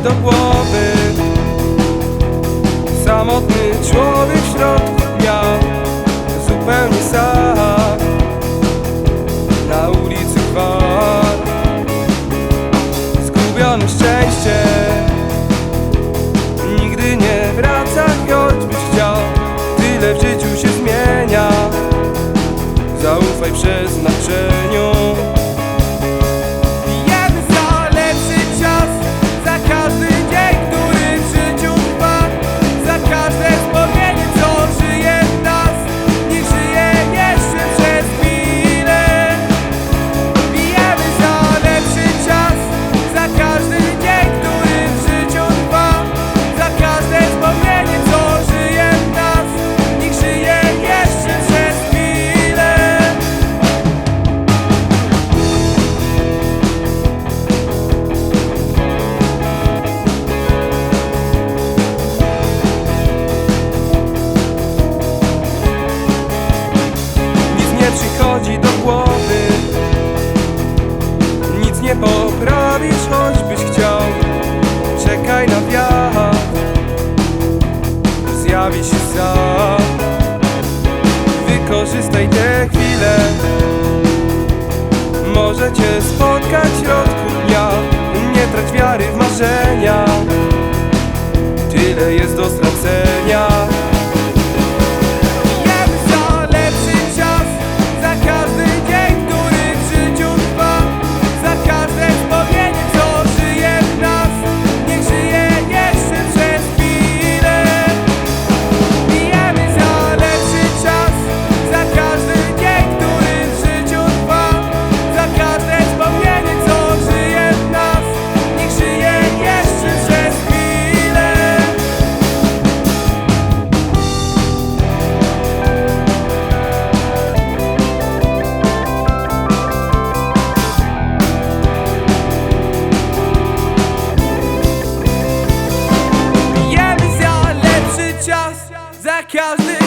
do głowy. Samotny człowiek w środku dnia Zupełnie sam Na ulicy gwar. Zgubiony szczęście. Nigdy nie wraca, choćbyś chciał. Tyle w życiu się zmienia. Zaufaj przeznaczeniu nie przychodzi do głowy. Nic nie poprawisz, choćbyś chciał. Czekaj na wiatr. Zjawi się sam. Wykorzystaj te chwile Może cię spotkać w środku dnia. Nie trać wiary w marzenia. Tyle jest do stracenia cows live.